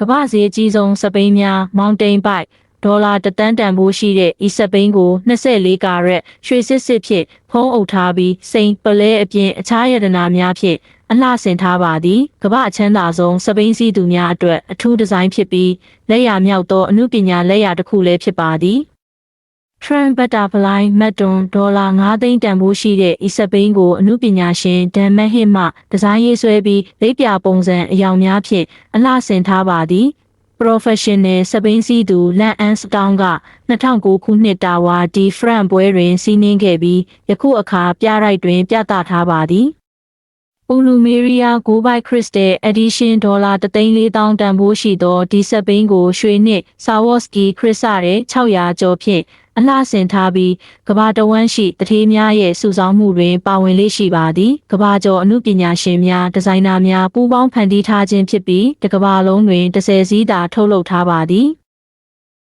ကမ္ဘာဈေးအကြီးဆုံးစပိန်များ Mountain Bike ဒေါ်လာတသန်းတန်ဖိုးရှိတဲ့ဤစပိန်ကို24ကာရက်ရွှေစစ်စစ်ဖြင့်ဖုံးအုပ်ထားပြီးစိန်ပလဲအပြင်အခြားရတနာများဖြင့်အလှဆင်ထားပါသည်ကမ္ဘာအချမ်းသာဆုံးစပိန်စည်းသူများအတွက်အထူးဒီဇိုင်းဖြစ်ပြီးလက်ရမြောက်သောအမှုပညာလက်ရတစ်ခုလည်းဖြစ်ပါသည် Trend Butterfly Maton ဒေါ်လာ9သိန်းတန်ဖိုးရှိတဲ့ဤစပိန်ကိုအမှုပညာရှင်ဒန်မက်ဟစ်မှဒီဇိုင်းရေးဆွဲပြီးလက်ပြပုံစံအယောင်များဖြင့်အလှဆင်ထားပါသည် Professional စပိန်စီသူလန်အန်စတောင်းက2009ခုနှစ်တာဝါဒီဖရန့်ပွဲတွင်စီးနင်းခဲ့ပြီးယခုအခါပြရိုက်တွင် ပြသထားပါသည်ပူလူမေရီယာ9 by Crystal Edition ဒေါ်လာ3,400တန်ဖိုးရှိသောဒီစပိန်ကိုရွှေနှင့် Swarovski ခရစ်စတဲ့600ကျော်ဖြင့် အလှဆင်ထားပြီးကဘာတဝန်းရှိတထေးများရဲ့စုဆောင်းမှုတွင်ပါဝင်လေးရှိပါသည်ကဘာကျော်အမှုပညာရှင်များဒီဇိုင်နာများပူးပေါင်းဖန်တီးထားခြင်းဖြစ်ပြီးတစ်ကဘာလုံးတွင်30စီးသာထုတ်လုပ်ထားပါသည်